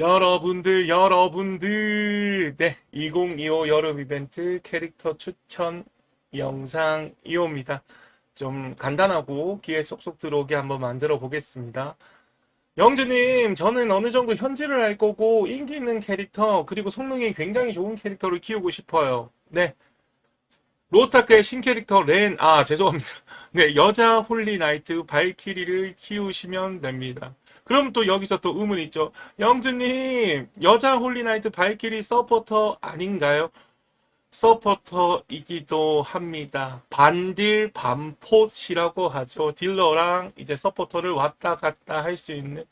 여러분들, 여러분들, 네, 2025 여름 이벤트 캐릭터 추천 영상 이호입니다. 좀 간단하고 귀에 쏙쏙 들어오게 한번 만들어 보겠습니다. 영주님, 저는 어느 정도 현질을 할 거고, 인기 있는 캐릭터, 그리고 성능이 굉장히 좋은 캐릭터를 키우고 싶어요. 네. 로스타크의 신캐릭터 렌, 아, 죄송합니다. 네, 여자 홀리 나이트 발키리를 키우시면 됩니다. 그럼 또 여기서 또 의문이 있죠. 영주님, 여자 홀리 나이트 발키리 서포터 아닌가요? 서포터이기도 합니다. 반딜 반폿이라고 하죠. 딜러랑 이제 서포터를 왔다 갔다 할 수 있는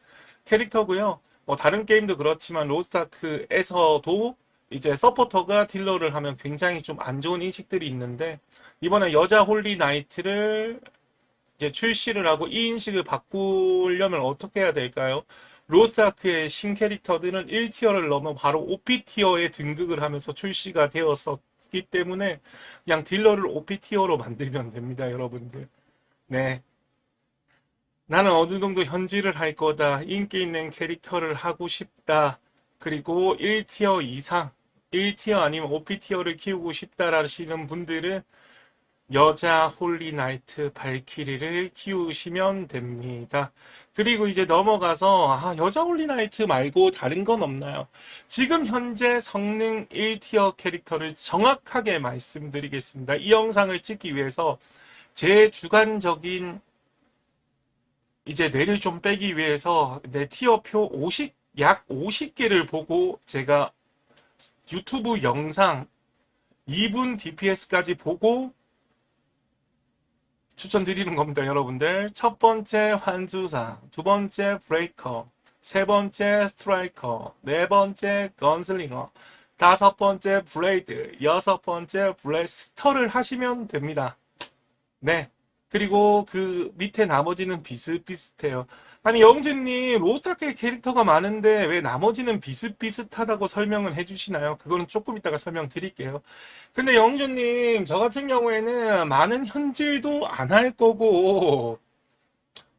캐릭터고요. 뭐 다른 게임도 그렇지만 로스타크에서도 이제 서포터가 딜러를 하면 굉장히 좀 안 좋은 인식들이 있는데 이번에 여자 홀리 나이트를 이제 출시를 하고 이 인식을 바꾸려면 어떻게 해야 될까요? 로스타크의 신 캐릭터들은 1티어를 넘어 바로 OP티어에 등극을 하면서 출시가 되었었기 때문에 그냥 딜러를 OP티어로 만들면 됩니다, 여러분들. 네. 나는 어느 정도 현질을 할 거다. 인기 있는 캐릭터를 하고 싶다. 그리고 1티어 이상, 1티어 아니면 OP티어를 키우고 싶다라시는 분들은 여자 홀리 나이트 발키리를 키우시면 됩니다. 그리고 이제 넘어가서 아, 여자 홀리 나이트 말고 다른 건 없나요? 지금 현재 성능 1티어 캐릭터를 정확하게 말씀드리겠습니다. 이 영상을 찍기 위해서 제 주관적인 이제 뇌를 좀 빼기 위해서 내 티어표 50, 약 50개를 보고 제가 유튜브 영상 2분 DPS까지 보고 추천드리는 겁니다, 여러분들. 첫 번째 환주사, 두 번째 브레이커, 세 번째 스트라이커, 네 번째 건슬링어, 다섯 번째 블레이드, 여섯 번째 블래스터를 하시면 됩니다. 네. 그리고 그 밑에 나머지는 비슷비슷해요. 아니, 영준님, 로스타크의 캐릭터가 많은데 왜 나머지는 비슷비슷하다고 설명을 해주시나요? 그거는 조금 이따가 설명드릴게요. 근데 영준님, 저 같은 경우에는 많은 현질도 안 할 거고,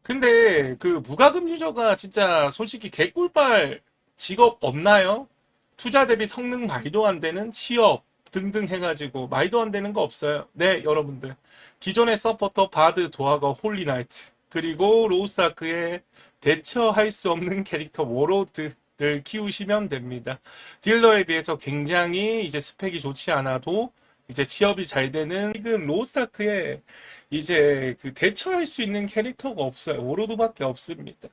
근데 그 무과금 유저가 진짜 솔직히 개꿀빨 직업 없나요? 투자 대비 성능 말도 안 되는 취업 등등 해가지고 말도 안 되는 거 없어요. 네, 여러분들. 기존의 서포터 바드 도화가 홀리나이트 그리고 로스타크의 대처할 수 없는 캐릭터 워로드를 키우시면 됩니다. 딜러에 비해서 굉장히 이제 스펙이 좋지 않아도 이제 취업이 잘 되는 지금 로스타크에 이제 그 대처할 수 있는 캐릭터가 없어요. 워로드밖에 없습니다.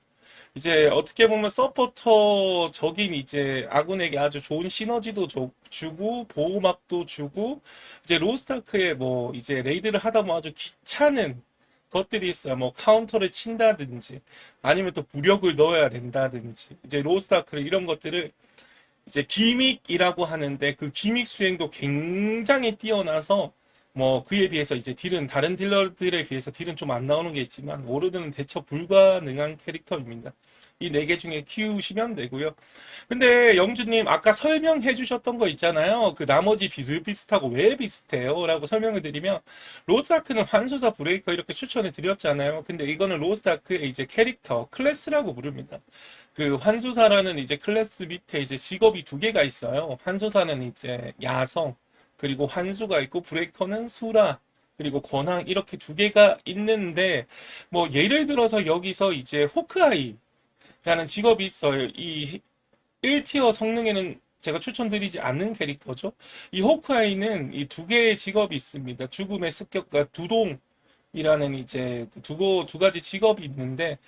이제 어떻게 보면 서포터적인 이제 아군에게 아주 좋은 시너지도 줘- 주고 보호막도 주고 이제 로스타크에 뭐 이제 레이드를 하다 보면 아주 귀찮은 것들이 있어요. 뭐 카운터를 친다든지 아니면 또 무력을 넣어야 된다든지 이제 로스타크를 이런 것들을 이제 기믹이라고 하는데 그 기믹 수행도 굉장히 뛰어나서 뭐 그에 비해서 이제 딜은 다른 딜러들에 비해서 딜은 좀 안 나오는 게 있지만 오르드는 대처 불가능한 캐릭터입니다. 이 네 개 중에 키우시면 되고요. 근데 영주님 아까 설명해 주셨던 거 있잖아요. 그 나머지 비슷비슷하고 왜 비슷해요? 라고 설명을 드리면 로스타크는 환수사 브레이커 이렇게 추천해 드렸잖아요. 근데 이거는 로스타크의 이제 캐릭터 클래스라고 부릅니다. 그 환수사라는 이제 클래스 밑에 이제 직업이 두 개가 있어요. 환수사는 이제 야성 그리고 환수가 있고 브레이커는 수라 그리고 권항 이렇게 두 개가 있는데 뭐 예를 들어서 여기서 이제 호크아이라는 직업이 있어요. 이 1티어 성능에는 제가 추천드리지 않는 캐릭터죠. 이 호크아이는 이 두 개의 직업이 있습니다. 죽음의 습격과 두동이라는 이제 그 두, 두 가지 직업이 있는데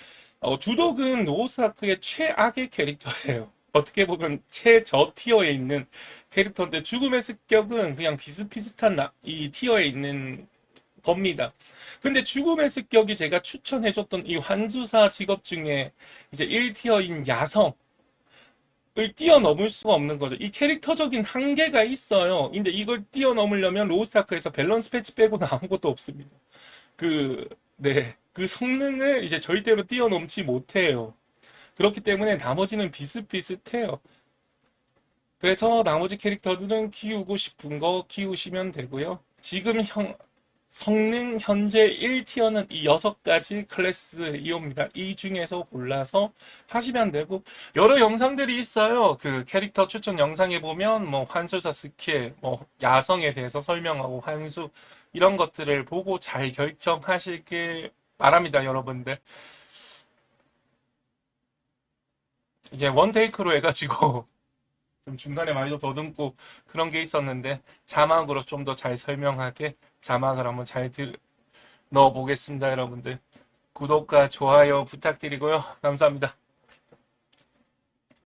어, 두독은 노사크의 최악의 캐릭터예요. 어떻게 보면 최저 티어에 있는 캐릭터인데 죽음의 습격은 그냥 비슷비슷한 나- 이 티어에 있는 겁니다. 근데 죽음의 습격이 제가 추천해줬던 이 환주사 직업 중에 이제 1티어인 야성 을 뛰어넘을 수가 없는 거죠. 이 캐릭터적인 한계가 있어요. 근데 이걸 뛰어넘으려면 로스타크에서 밸런스 패치 빼고는 아무것도 없습니다. 그, 네. 그 성능을 이제 절대로 뛰어넘지 못해요. 그렇기 때문에 나머지는 비슷비슷해요. 그래서 나머지 캐릭터들은 키우고 싶은 거 키우시면 되고요. 지금 형, 성능 현재 1티어는 이 6가지 클래스 이옵니다. 이 중에서 골라서 하시면 되고 여러 영상들이 있어요. 그 캐릭터 추천 영상에 보면 뭐 환수사 스킬, 뭐 야성에 대해서 설명하고 환수 이런 것들을 보고 잘 결정하시길 바랍니다, 여러분들. 이제 원테이크로 해가지고 좀 중간에 말도 더듬고 그런 게 있었는데 자막으로 좀 더 잘 설명하게 자막을 한번 잘 들, 넣어 보겠습니다, 여러분들. 구독과 좋아요 부탁드리고요. 감사합니다.